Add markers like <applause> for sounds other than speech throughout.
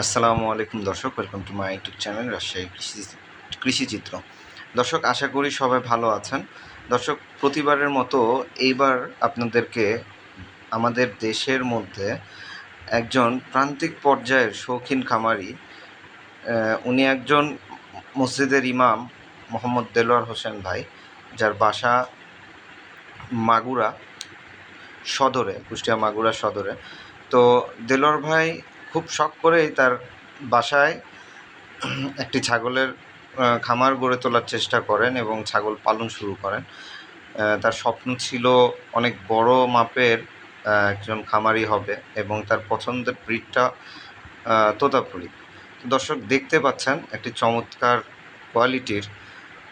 আসসালামু আলাইকুম দর্শক welcome to my YouTube channel Rajshahi কৃষি কৃষিচিত্র দর্শক, আশা করি সবাই ভালো আছেন। দর্শক, প্রতিবারের মতো এইবার আপনাদেরকে আমাদের দেশের মধ্যে একজন প্রান্তিক পর্যায়ের শৌখিন খামারি উনি একজন মসজিদের ইমাম মোহাম্মদ দেলোয়ার হোসেন ভাই, যার বাসা মাগুরা সদরে, কুষ্টিয়া মাগুরা সদরে। তো দেলোয়ার ভাই খুব শখ করেই তার বাসায় একটি ছাগলের খামার গড়ে তোলার চেষ্টা করেন এবং ছাগল পালন শুরু করেন। তার স্বপ্ন ছিল অনেক বড় মাপের একজন খামারি হবে এবং তার পছন্দের ব্রিডটা তোতাপুরি। দর্শক দেখতে পাচ্ছেন একটি চমৎকার কোয়ালিটির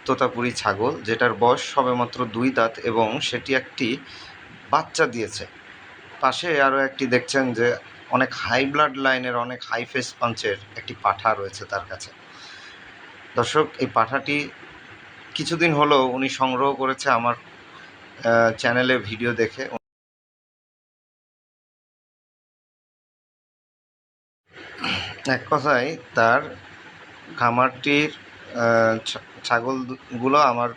তোতাপুরি ছাগল, যেটার বয়স সবেমাত্র দুই দাঁত এবং সেটি একটি বাচ্চা দিয়েছে। পাশে আরও একটি দেখছেন যে অনেক হাই ব্লাড লাইনের অনেক হাই ফেস পাঞ্চের একটি পাঠা রয়েছে তার কাছে। দর্শক, এই পাঠাটি কিছুদিন হলো উনি সংগ্রহ করেছে আমার চ্যানেলে ভিডিও দেখে। এক কথায় তার খামারটির ছাগলগুলো আমার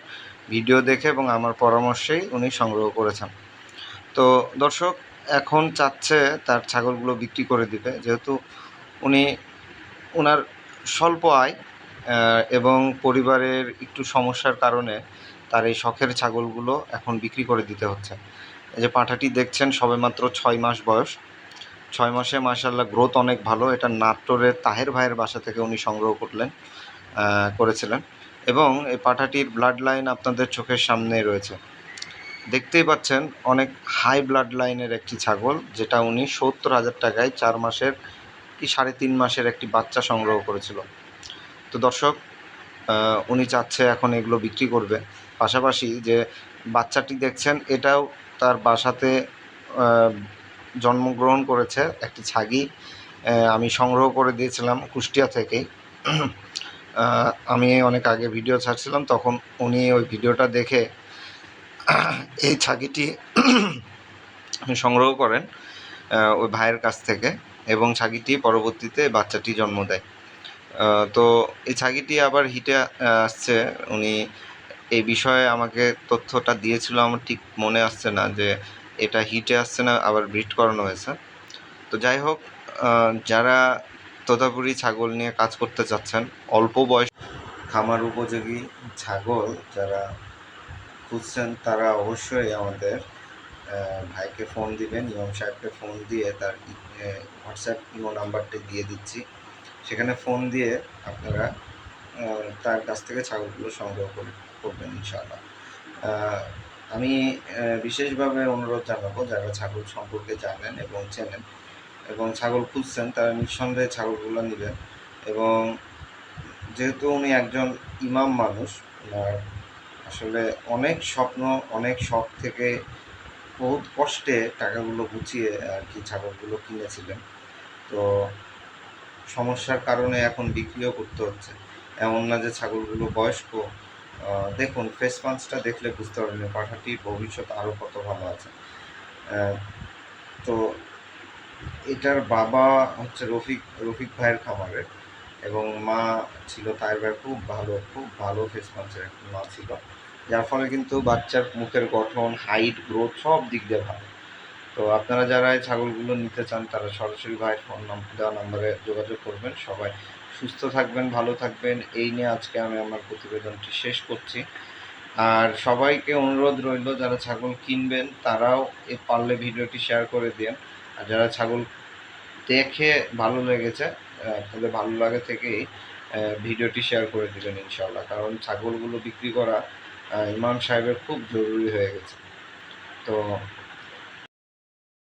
ভিডিও দেখে এবং আমার পরামর্শেই উনি সংগ্রহ করেছেন। তো দর্শক এখন চাচ্ছে তার ছাগলগুলো বিক্রি করে দিবে যেহেতু উনি ওনার স্বল্প আয় এবং পরিবারের একটু সমস্যার কারণে তার এই শখের ছাগলগুলো এখন বিক্রি করে দিতে হচ্ছে। এই যে পাঁঠাটি দেখছেন, সবেমাত্র ছয় মাস বয়স। ছয় মাসে মাসাল্লাহ গ্রোথ অনেক ভালো, এটা নাটোরের তাহের ভাইয়ের বাসা থেকে উনি সংগ্রহ করলেন করেছিলেন। এবং এই পাঠাটির ব্লাড লাইন আপনাদের চোখের সামনে রয়েছে। দেখতেই পাচ্ছেন অনেক হাই ব্লাড লাইনের একটি ছাগল, যেটা উনি সত্তর হাজার টাকায় চার মাসের কি সাড়ে তিন মাসের একটি বাচ্চা সংগ্রহ করেছিল। তো দর্শক উনি চাচ্ছে এখন এগুলো বিক্রি করবে। পাশাপাশি যে বাচ্চাটি দেখছেন, এটাও তার বাসাতে জন্মগ্রহণ করেছে একটি ছাগি। আমি সংগ্রহ করে দিয়েছিলাম কুষ্টিয়া থেকেই <clears throat> আমি অনেক আগে ভিডিও ছাড়ছিলাম, তখন উনি ওই ভিডিওটা দেখে এই ছাগিটি সংগ্রহ করেন ওই ভাইয়ের কাছ থেকে এবং ছাগিটি পরবর্তীতে বাচ্চাটি জন্ম দেয়। তো এই ছাগিটি আবার হিটে আসছে। উনি এই বিষয়ে আমাকে তথ্যটা দিয়েছিল, আমার ঠিক মনে আসছে না যে এটা হিটে আসছে না, আবার ব্রিড করানো হয়েছে। তো যাই হোক যারা তোতাপুরি ছাগল নিয়ে কাজ করতে চাচ্ছেন, অল্প বয়স খামার উপযোগী ছাগল যারা খুঁজছেন, তারা অবশ্যই আমাদের ভাইকে ফোন দিবেন, ইমাম সাহেবকে ফোন দিয়ে তার হোয়াটসঅ্যাপ ইমো নাম্বারটি দিয়ে দিচ্ছি। সেখানে ফোন দিয়ে আপনারা তার কাছ থেকে ছাগলগুলো সংগ্রহ করে- করবেন ইনশাআল্লাহ। আমি বিশেষভাবে অনুরোধ জানাব, যারা ছাগল সম্পর্কে জানেন এবং চেনেন এবং ছাগল খুঁজছেন, তারা নিঃসন্দেহে ছাগলগুলো নেবেন। এবং যেহেতু উনি একজন ইমাম মানুষ আসলে অনেক স্বপ্ন, অনেক শখ থেকে বহুত কষ্টে টাকাগুলো গুছিয়ে আর কি ছাগলগুলো কিনেছিলেন। তো সমস্যার কারণে এখন বিক্রিও করতে হচ্ছে। এমন না যে ছাগলগুলো বয়স্ক। দেখুন ফেস পাঞ্চটা দেখলে বুঝতে পারবেন পাঠাটির ভবিষ্যৎ আরও কত ভালো আছে। তো এটার বাবা হচ্ছে রফিক রফিক ভাইয়ের খামারের। এবং মা ছিল ভাই খুব ভালো খুব ভালো ফেস একটি মা ছিল। যার ফলে কিন্তু বাচ্চার মুখের গঠন হাইট গ্রোথ সব দিক দিয়ে ভালো। তো আপনারা যারা এই ছাগলগুলো নিতে চান, তারা সরাসরি ভাইয়ের ফোন দেওয়া নাম্বারে যোগাযোগ করবেন। সবাই সুস্থ থাকবেন, ভালো থাকবেন। এই নিয়ে আজকে আমি আমার প্রতিবেদনটি শেষ করছি। আর সবাইকে অনুরোধ রইল, যারা ছাগল কিনবেন, তারাও এ পারলে ভিডিওটি শেয়ার করে দিন আর যারা ছাগল দেখে ভালো লেগেছে আপনাদের ভালো লাগে থেকেই ভিডিওটি শেয়ার করে দেবেন ইনশাল্লাহ কারণ ছাগলগুলো বিক্রি করা ইমাম সাহেবের খুব জরুরি হয়ে গেছে। তো